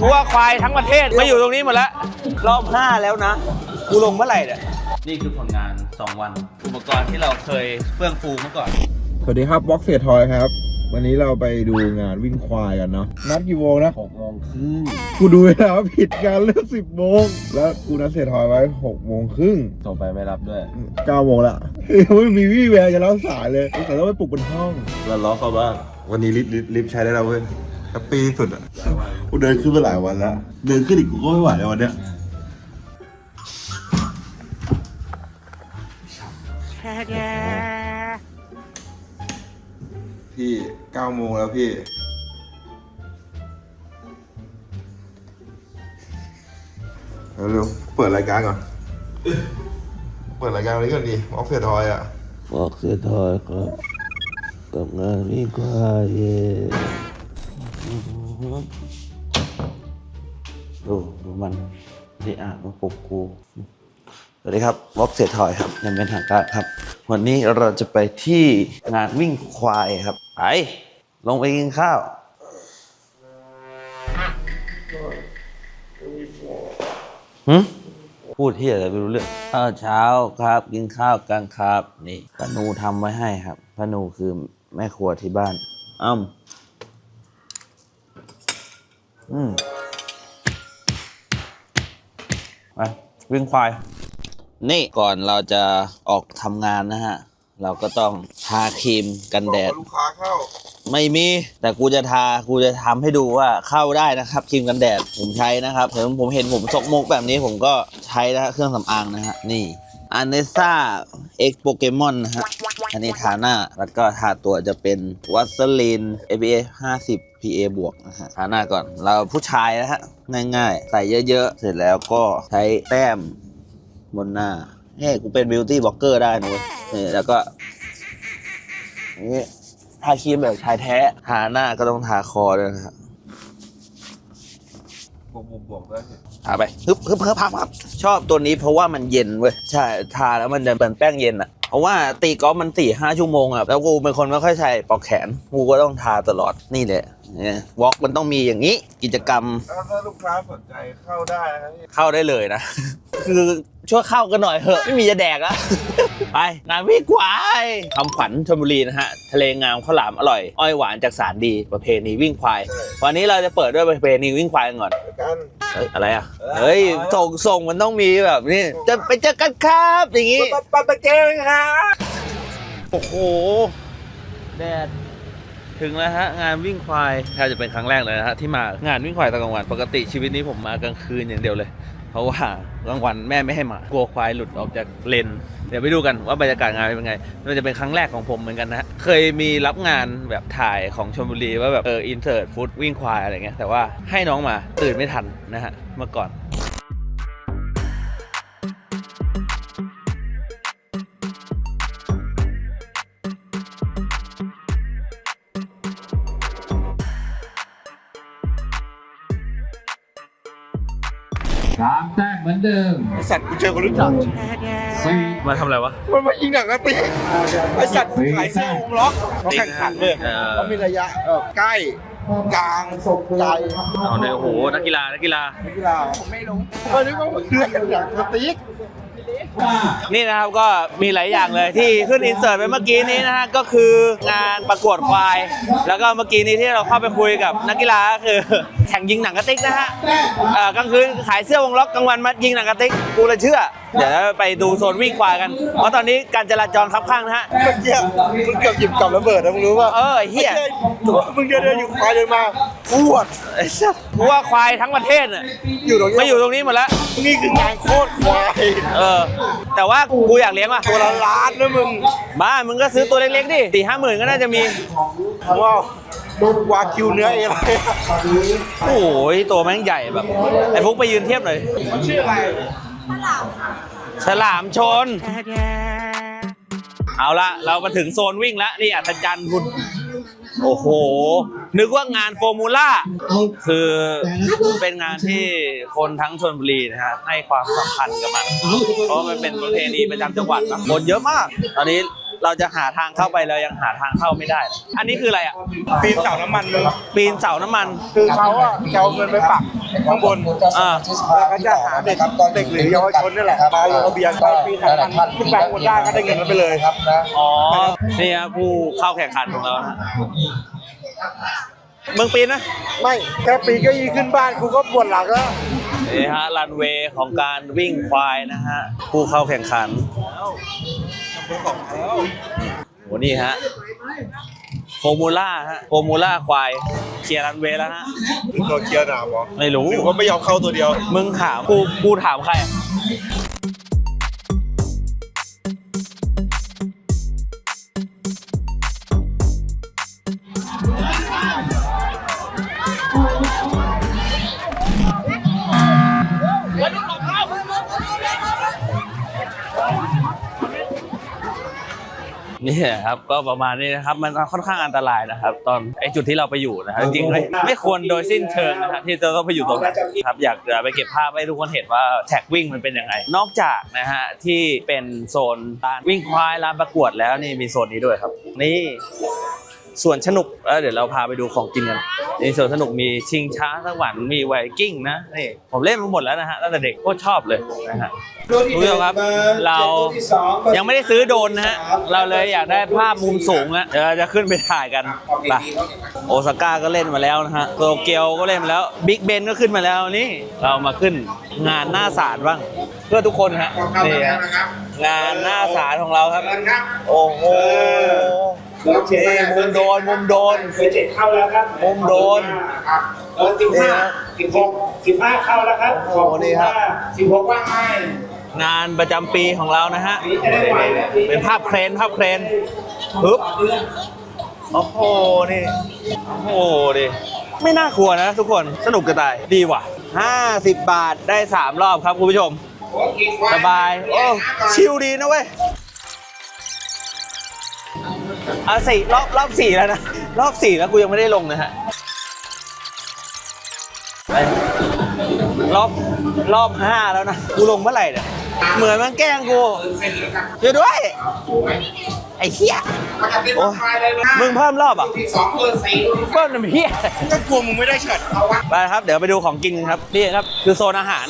ทั่วควายทั้งประเทศมาอยู่ตรงนี้หมดแล้ว รอบห้าแล้วนะ กูลงเมื่อไหร่เนี่ย นี่คือผลงาน 2 วัน อุปกรณ์ที่เราเคยเฟื่องฟูเมื่อก่อน สวัสดีครับบ็อกเสียทอยครับ วันนี้เราไปดูงานวิ่งควายกันเนาะ นัดกี่โมงนะหกโมงครึ่งกูดูเวลาว่าผิดงานเริ่มสิบโมง แล้วกูนัดเสียทอยไว้หกโมงครึ่งส่งไปไม่รับด้วยเก้าโมงละยังไม่มีวี่แววจะรับสายเลยแต่ต้องไปปลุกบนห้อง แล้วล้อเข้าบ้านวันนี้ลิฟต์ลิฟต์ลิฟต์ใช้ได้แล้วเว้ย แฮปปี้ที่สุดอะกูเดินขึ้นมาหลายวันแล้ว เดินขึ้นอีกกูก็ไม่ไหวแล้ววันเนี้ยพี่เก้าโมงแล้วพี่ เร็วๆเปิดรายการก่อน เปิดรายการวันนี้ก่อนดีออฟเฟทอยอะบอกเสียทอยครับกับงานวิ่งควายเย่ ดูดูมันที่อ่านมาปลุกกูสวัสดีครับวอกเสียทอยครับยังเป็นทางการครับ วันนี้เราจะไปที่งานวิ่งควายครับไปลงไปกินข้าวหืมพูดที่อะไรไม่รู้เรื่องข้าวเช้าครับ กินข้าวกลางครับ นี่ปนูทำไว้ให้ครับปนูคือแม่ครัวที่บ้านอ้ำ อืมไปวิ่งควาย นี่ก่อนเราจะออกทำงานนะฮะ เราก็ต้องทาครีมกันแดด ลูกค้าเข้า ไม่มี แต่กูจะทา กูจะทำให้ดูว่าเข้าได้นะครับครีมกันแดด ผมใช้นะครับเห็นผมเห็นผมซกมกแบบนี้ผมก็ใช้นะฮะเครื่องสำอางนะฮะ นี่ อันเนซ่าเอ็กโปเกมอนนะฮะ อันนี้ทาหน้า แล้วก็ทาตัวจะเป็นวัสลิน APA 50 PA บวกนะฮะ ทาหน้าก่อน เราผู้ชายนะฮะ ง่ายๆ ใส่เยอะๆ เสร็จแล้วก็ใช้แต้มบนหน้าเฮ้กูเป็นบิวตี้บล็อกเกอร์ได้นะเว้ยนี่แล้วก็นี่ทาครีมแบบชายแท้ ทาหน้าก็ต้องทาคอด้วยนะฮะบวกบวกบวกได้ทาไปฮึบฮึบฮึบพับพับชอบตัวนี้เพราะว่ามันเย็นเว้ยใช่ทาแล้วมันจะเป็นแป้งเย็นอะเพราะว่าตีกอล์ฟมันสี่ห้าชั่วโมงอะแล้วกูเป็นคนไม่ค่อยใส่ปลอกแขนกูก็ต้องทาตลอดนี่แหละเนี่ยวอล์กมันต้องมีอย่างนี้กิจกรรม ถ้าลูกค้าสนใจเข้าได้นะพี่เข้าได้เลยนะ คือช่วยเข้ากันหน่อยเถอะไม่มีจะแดกแล้ว ไป งานวิ่งควายคำขวัญชลบุรีนะฮะ ทะเลงามข้าวหลามอร่อย อ้อยหวานจากสารดีประเพณีวิ่งควาย วันนี้เราจะเปิดด้วยประเพณีวิ่งควายกันก่อน กัน เฮ้ย อะไรอะ เฮ้ย ส่งส่งมันต้องมีแบบนี้ จะไปเจอกันครับ อย่างงี้ปาตะเกงครับโอ้โห แดดถึงแล้วฮะงานวิ่งควายแทบจะเป็นครั้งแรกเลยนะฮะที่มางานวิ่งควายตอนกลางวันปกติชีวิตนี้ผมมากลางคืนอย่างเดียวเลย เพราะว่ากลางวันแม่ไม่ให้มากลัวควายหลุดออกจากเลนเดี๋ยวไปดูกันว่าบรรยากาศงานเป็นไง มันจะเป็นครั้งแรกของผมเหมือนกันนะ เคยมีรับงานแบบถ่ายของชมบุรีว่าแบบเอออินเสิร์ตฟุตวิ่งควายอะไรเงี้ยแต่ว่าให้น้องมาตื่นไม่ทันนะฮะเมื่อก่อน เหมือนเดิม ไอสัตว์กูเจอคนรู้จักสี่มาทำอะไรวะ มันมายิงหนังกระติกไอสัตว์ขายเสื้อวงล็อกเขาแข่งขันเลยเออ เขามีระยะเอ่อใกล้กลางไกลเอาเลยโอ้โหนักกีฬานักกีฬานักกีฬาผมไม่รู้ก็นึกว่ามันเล่นหนังกระติก นี่นะครับก็มีหลายอย่างเลยที่ขึ้นอินเสิร์ตไปเมื่อกี้นี้นะฮะก็คืองานประกวดควาย แล้วก็เมื่อกี้นี้ที่เราเข้าไปคุยกับนักกีฬาก็คือแข่งยิงหนังกระติกนะฮะเอ่อกลางคืนขายเสื้อวงล็อกกลางวันมายิงหนังกระติกกูเลยเชื่อ เดี๋ยวไปดูโซนวิ่งควายกัน เพราะตอนนี้การจราจรคับข้างนะฮะ เมื่อกี้มึงเกือบหยิบกับระเบิดนะมึงรู้ป่ะเออไอ้เฮียมึงเดินเดินอยู่ควายเดินมาอ้วดไอ้สัสกูว่าควายทั้งประเทศน่ะอยู่ตรงนี้มาอยู่ตรงนี้หมดแล้ว นี่คืองานโคตรควายเออ แต่ว่ากูอยากเลี้ยงว่ะตัวละล้านนะมึงบ้ามึงก็ซื้อตัวเล็กๆดิสี่ห้าหมื่นก็น่าจะมี ว้าววาคิวเนื้อเองเลยโอ้ยตัวแม่งใหญ่แบบไอ้ฟุกไปยืนเทียบหน่อยชื่ออะไรฉลามชน เอาละเรามาถึงโซนวิ่งแล้วนี่อัศจรรย์คุณ โอ้โห นึกว่างานโฟร์มูล่า คือเป็นงานที่คนทั้งชนบุรีนะฮะให้ความสำคัญกับมัน เพราะมันเป็นประเพณีประจำจังหวัดนะคนเยอะมาก ตอนนี้ เราจะหาทางเข้าไปเรายังหาทางเข้าไม่ได้ อันนี้คืออะไรอะ ปีนเสาน้ำมันมึงปีนเสาน้ำมัน คือเขาอะจะเอาเงินไปปักข้างบนอ่าแล้วก็จะหาเด็กเด็กหรือเยาวชนนี่แหละมาลงทะเบียนไปปีนเสาน้ำมันขึ้นไปข้างบนได้ก็ได้เงินนั้นไปเลยครับนะอ๋อนี่ครับผู้เข้าแข่งขันของเรานะมึงปีนนะไม่แค่ปีนเก็ยีขึ้นบ้านกูก็ปวดหลังแล้วนี่ฮะรันเวย์ของการวิ่งควายนะฮะผู้เข้าแข่งขัน โหนี่ฮะโฟมูล่าฮะโฟมูล่าควายเคลียร์รันเวย์แล้วฮะตัวเคลียร์หนามเหรอไม่รู้หรือว่าไม่ยอมเข้าตัวเดียว มึงถามกูกูถามใคร นี่ครับก็ประมาณนี้นะครับมันค่อนข้างอันตรายนะครับ ตอนไอจุดที่เราไปอยู่นะครับจริงๆไม่ไม่ควรโดยสิ้นเชิงนะครับที่จะต้องไปอยู่ตรงนั้นครับอยากจะไปเก็บภาพให้ทุกคนเห็นว่าแท็กวิ่งมันเป็นยังไง นอกจากนะฮะที่เป็นโซนลานวิ่งควายลานประกวดแล้วนี่มีโซนนี้ด้วยครับ นี่ ส่วนสนุกเเดี๋ยวเราพาไปดูของกินกันในส่วนสนุกมีชิงช้าสวรรค์มีไวกิ้งนะนี่ผมเล่นมาหมดแล้วนะฮะตั้งแต่เด็กโคตรชอบเลยนะฮะคุณผู้ชมครับ เรายังไม่ได้ซื้อโดนนะฮะเราเลยอยากได้ภาพมุมสูงอะเดี๋ยวเราจะขึ้นไปถ่ายกันไปโอซาก้าก็เล่นมาแล้วนะฮะโตเกียวก็เล่นมาแล้วบิ๊กเบนก็ขึ้นมาแล้วนี่เรามาขึ้นงานหน้าศาลบ้าง เพื่อทุกคนฮะนี่ฮะงานหน้าศาลของเราครับโอ้โห นี่มุมโดนมุมโดนเคยเจ็ดเข้าแล้วครับมุมโดนครับเออสิบห้าสิบหกสิบห้าเข้าแล้วครับโอ้โหนี่ครับสิบหกว่างไหมงานประจำปีของเรานะฮะนี่จะได้ไหวแล้วเป็นภาพเครนภาพเครนปึ๊บโอ้โหนี่โอ้โหดิไม่น่ากลัวนะทุกคนสนุกกระตายดีว่ะ 50 บาทได้ 3 รอบครับคุณผู้ชม สบาย โอ้ ชิลดีนะเว้ยเอาสี่รอบรอบสี่แล้วนะ รอบสี่แล้วกูยังไม่ได้ลงนะฮะไปรอบรอบห้าแล้วนะ กูลงเมื่อไหร่เนี่ย เหมือนมันแกล้งกูช่วยด้วย ไอ้เหี้ยมันจะเป็นโอ้ไฟเลยนะมึงเพิ่มรอบอะที่สองเบอร์สี่เพิ่มน้ำเหี้ยก็กลัวมึงไม่ได้เฉิดเอาวะไปครับ เดี๋ยวไปดูของกินกันครับ นี่ครับ คือโซนอาหาร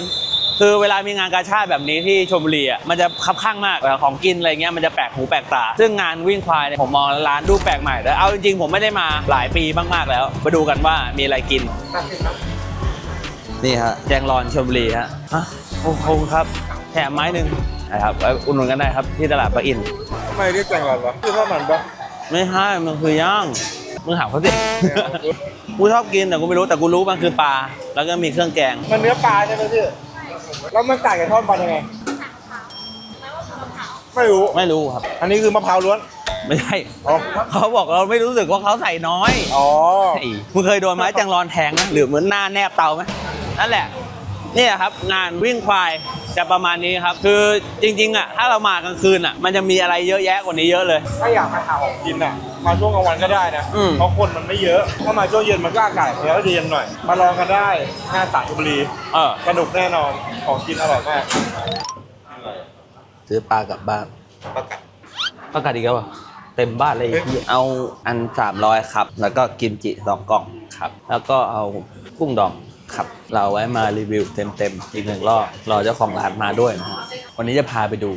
คือเวลามีงานกาชาติแบบนี้ที่ชลบุรีอะมันจะคับข้างมากเวลาของกินอะไรเงี้ยมันจะแปลกหูแปลกตา ซึ่งงานวิ่งควายเนี่ยผมมองร้านดูแปลกใหม่แต่เอาจริงๆผมไม่ได้มาหลายปีมากๆแล้ว มาดูกันว่ามีอะไรกิน นี่ฮะแจงรอนชลบุรีฮะอะโอ้โหครับแถมไม้หนึ่งนะครับไว้อุดหนุนกันได้ครับที่ตลาดปะอินทำไมเรียกจังหวัดวะคือถ้ามันปะไม่ใช่มันคือย่างมึงถามเขาสิกูชอบกินแต่กูไม่รู้แต่กูรู้มันคือปลาแล้วก็มีเครื่องแกง มันเนื้อปลาใช่ไหมพี่ แล้วมันต่างกับทอดมันยังไง ไม่รู้ ไม่รู้ครับ อันนี้คือมะพร้าวล้วน ไม่ใช่อ๋อ เขาบอกเราไม่รู้สึกว่าเขาใส่น้อยอ๋อ ไอ้มึงเคยโดนไม้จังรอนแทงไหมหรือเหมือนหน้าแนบเตาไหมนั่นแหละ เนี่ยครับ งานวิ่งควาย จะประมาณนี้ครับ คือจริงๆอะถ้าเรามากลางคืนอะมันจะมีอะไรเยอะแยะกว่านี้เยอะเลย ถ้าอยากมาหาของกินอะมาช่วงกลางวันก็ได้นะ อืม เพราะคนมันไม่เยอะ ถ้ามาช่วงเย็นมันก็อากาศแล้วเย็นหน่อย มาลองกันได้หน้าสายชลบุรีเออ สนุกแน่นอน ของกินอร่อยมากซื้อปลากลับบ้านประกาศประกาศอีกแล้วเหรอเต็มบ้านเลยไอ้เหี้ยเอาอันสามร้อยครับ แล้วก็กิมจิสองกล่องครับ แล้วก็เอากุ้งดอง ครับ เราไว้มารีวิวเต็มๆ อีกหนึ่งรอบรอเจ้าของร้านมาด้วยนะฮะวันนี้จะพาไปดู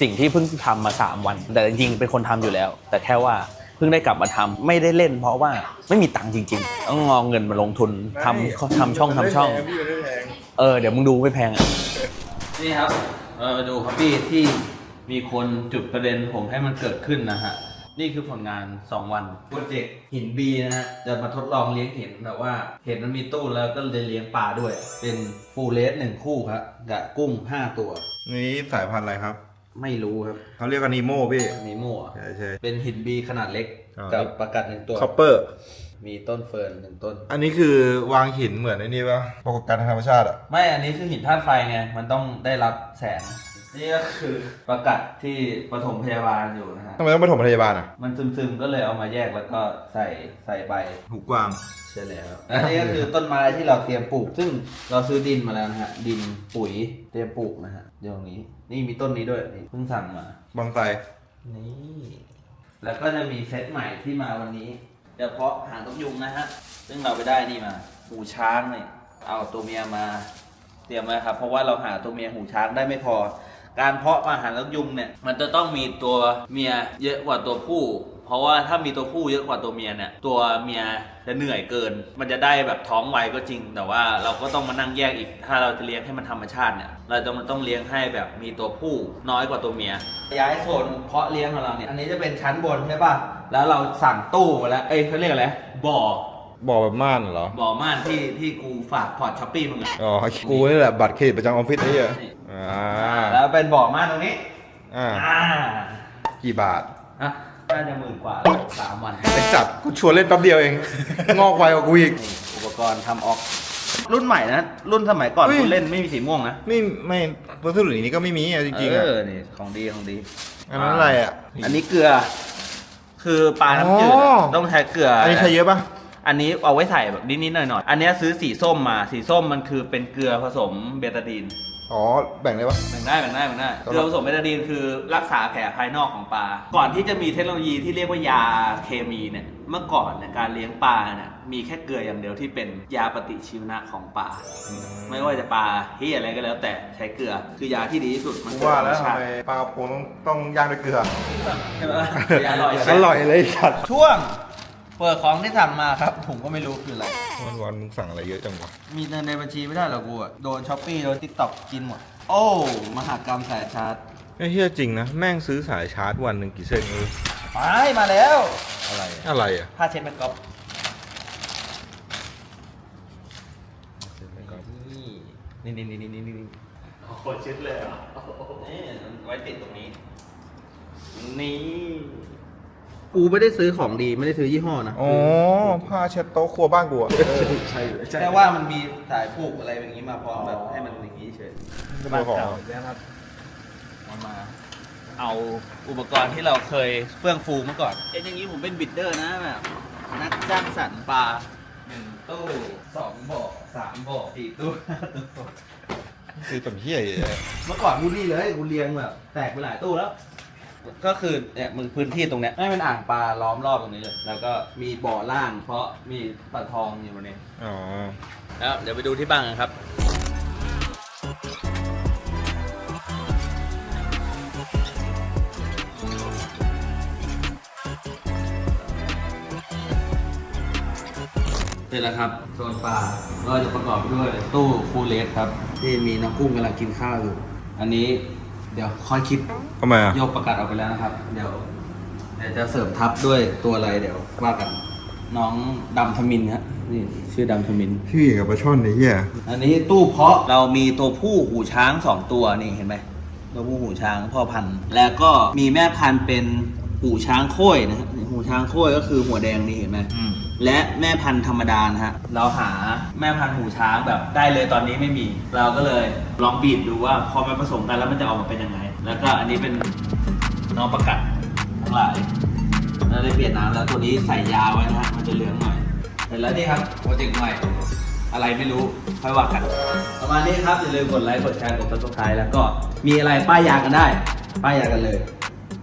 สิ่งที่เพิ่งทำมา 3 วัน แต่จริงๆ เป็นคนทำอยู่แล้ว แต่แค่ว่าเพิ่งได้กลับมาทำไม่ได้เล่น เพราะว่าไม่มีตังค์จริงๆต้องงอเงินมาลงทุนทำทำช่องทำช่อง พี่ไม่แพงเออเดี๋ยวมึงดูไม่แพงอะ นี่ครับ เออดูครับพี่ที่มีคนจุดประเด็นผมให้มันเกิดขึ้นนะฮะ นี่คือผลงาน 2 วันโปรเจกต์หินบีนะฮะจะมาทดลองเลี้ยงเห็นแบบว่า เห็นมันมีตู้แล้วก็เลยเลี้ยงปลาด้วย เป็นฟูลเลสหนึ่งคู่ครับกับกุ้ง 5 ตัว นี่สายพันธุ์อะไรครับ ไม่รู้ครับเขาเรียกกันนีโม่พี่มีโม่อะใช่ใช่ เป็นหินบีขนาดเล็กอ๋อ กับประกัดหนึ่งตัว คอปเปอร์ มีต้นเฟิร์นหนึ่งต้น อันนี้คือวางหินเหมือนไอ้นี่ปะปรากฏการณ์ทางธรรมชาติอะ ไม่อันนี้คือหินธาตุไฟไง มันต้องได้รับแสง นี่ก็คือประกัดที่ปฐมพยาบาลอยู่นะฮะ ทำไมต้องไปถมพยาบาลอะมันซึมๆก็เลยเอามาแยกแล้วก็ใส่ใส่ใบหูกวาง ใช่แล้วอันนี้ก็คือต้นไม้ที่เราเตรียมปลูก ซึ่งเราซื้อดินมาแล้วนะฮะ ดินปุ๋ยเตรียมปลูกนะฮะเดี๋ยวนี้ นี่มีต้นนี้ด้วยนี่เพิ่งสั่งมา บางไทรนี่ แล้วก็จะมีเซตใหม่ที่มาวันนี้เฉพาะหางนกยุงนะฮะ ซึ่งเราไปได้นี่มา หูช้างเนี่ยเอาตัวเมียมา เตรียมไว้ครับ เพราะว่าเราหาตัวเมียหูช้างได้ไม่พอ การเพาะอาหารนกยุงเนี่ยมันจะต้องมีตัวเมียเยอะกว่าตัวผู้ เพราะว่าถ้ามีตัวผู้เยอะกว่าตัวเมียเนี่ยตัวเมียจะเหนื่อยเกิน มันจะได้แบบท้องไวก็จริง แต่ว่าเราก็ต้องมานั่งแยกอีก ถ้าเราจะเลี้ยงให้มันธรรมชาติเนี่ยเราจะมันต้องเลี้ยงให้แบบมีตัวผู้น้อยกว่าตัวเมียย้ายโซนเพาะเลี้ยงของเราเนี่ยอันนี้จะเป็นชั้นบนใช่ป่ะแล้วเราสั่งตู้มาแล้วเอ้ยเขาเรียกอะไรบ่อบอกแบบม่านเหรอบ่อม่านที่ที่กูฝากพอร์ตช้อปปี้มึงอะอ๋อกูนี่แหละบัตรเครดิตประจำออฟฟิศไอ้เหี้ยนี่ อ่าแล้วเป็นบ่อม่านตรงนี้อ่าอ่ากี่บาทอะน่าจะหมื่นกว่าสามวันไอสัตว์กูชวนเล่นแป๊บเดียวเอง งอกไวกว่ากูอีกนี่อุปกรณ์ทำออก รุ่นใหม่นะ รุ่นสมัยก่อนเฮ้ยคุณเล่นไม่มีสีม่วงนะไม่ไม่วัสดุนี้ก็ไม่มีอะจริงๆอะเออนี่ของดีของดี อันนั้นอะไรอะอันนี้เกลือ คือปลาน้ำจืดอะอ๋อต้องใช้เกลืออัอันนี้ใช้เยอะปะอันนี้เอาไว้ใส่แบบนิดๆหน่อยๆ อันเนี้ยซื้อสีส้มมา สีส้มมันคือเป็นเกลือผสมเบตาดีน อ๋อ แบ่งได้ปะ แบ่งได้แบ่งได้แบ่งได้ครับ เกลือผสมเบตาดีนคือรักษาแผลภายนอกของปลา ก่อนที่จะมีเทคโนโลยีที่เรียกว่ายาเคมีเนี่ยเมื่อก่อนเนี่ยการเลี้ยงปลาเนี่ยมีแค่เกลืออย่างเดียวที่เป็นยาปฏิชีวนะของปลาไม่ว่าจะปลาที่อะไรก็แล้ว แต่ใช้เกลือคือยาที่ดีที่สุดมันกูเกิดว่าธรรแล้มวชาทำติไมปลากระพงต้องต้องย่างด้วยเกลือ ใช่ไหมยาอร่อยอร่อยเลยสัตว์ช่วง เปิดของที่สั่งมาครับ ผมก็ไม่รู้คืออะไร วันวันๆมึงสั่งอะไรเยอะจังวะมีเงินในบัญชีไม่ได้หรอกกูอะโดนช้อปปี้โดนทิกตอกกินหมด โอ้ มหากรรมสายชาร์จ ไอ้เฮียจริงนะ แม่งซื้อสายชาร์จวันหนึ่งกี่เส้นเออไป มาแล้ว อะไรอะไรอะผ้าเช็ดแมกก๊อฟนี่นี่นี่นี่นี่นี่โอ้โหเช็ดเลยเหรอนี่ไว้ติดตรงนี้ นี่ กูไม่ได้ซื้อของดีไม่ได้ซื้อยี่ห้อนะอ๋อผ้าเช็ดโต๊ะครัวบ้านกูอะใช่แค่ว่ามันมีสายผูกอะไรอย่างนี้มาพร้อมแบบให้มันอย่างนี้เฉยจะมาของนะครับเอามา เอาอุปกรณ์ที่เราเคยเฟื่องฟูเมื่อก่อนเอ็นอย่างนี้ผมเป็นบิดเดอร์นะแบบนักจ้างสรรค์ปลาหนึ่งตู้สองบ่อสามบ่อสี่ตู้ห้าตู้คือแบบเฮียเลยเมื่อก่อนกูนี่เลยกูเลี้ยงแบบแตกไปหลายตู้แล้ว ก็คือเนี่ยมึงพื้นที่ตรงเนี้ยให้เป็นอ่างปลาล้อมรอบตรงนี้เลย แล้วก็มีบ่อล่าง เพราะมีปลาทองอยู่บนนี้อ๋อแล้วเดี๋ยวไปดูที่บ้านกันครับเสร็จแล้วครับโซนปลาก็จะประกอบไปด้วยตู้ฟูลเลสครับ ที่มีน้องกุ้งกำลังกินข้าวอยู่ อันนี้ เดี๋ยวค่อยคิดทำไมอะ โยกประกาศออกไปแล้วนะครับ เดี๋ยวเดี๋ยวจะเสริมทับด้วยตัวอะไรเดี๋ยวว่ากัน น้องดำทมินครับนี่ชื่อดำทมิน พี่กับปลาช่อนไอ้เฮียอันนี้ตู้เพาะเรามีตัวผู้หูช้างสองตัวนี่เห็นไหมตัวผู้หูช้างพ่อพันธุ์ แล้วก็มีแม่พันธุ์เป็นหูช้างโค้ยนะฮะหูช้างโค้ยก็คือหัวแดงนี่เห็นไหม และแม่พันธุ์ธรรมดานะฮะ เราหาแม่พันธุ์หูช้างแบบได้เลยตอนนี้ไม่มี เราก็เลยลองบีบดูว่าพอมันผสมกันแล้วมันจะออกมาเป็นยังไง แล้วก็อันนี้เป็นน้องประกัดทั้งหลายเราได้เปลี่ยนน้ำแล้วตัวนี้ใส่ยาไว้นะฮะ มันจะเหลืองหน่อย เสร็จแล้วนี่ครับโปรเจกต์ใหม่ อะไรไม่รู้ค่อยว่ากัน ประมาณนี้ครับอย่าลืมกดไลค์ กดแชร์ กด subscribe แล้วก็มีอะไรป้ายยากันได้ ป้ายยากันเลย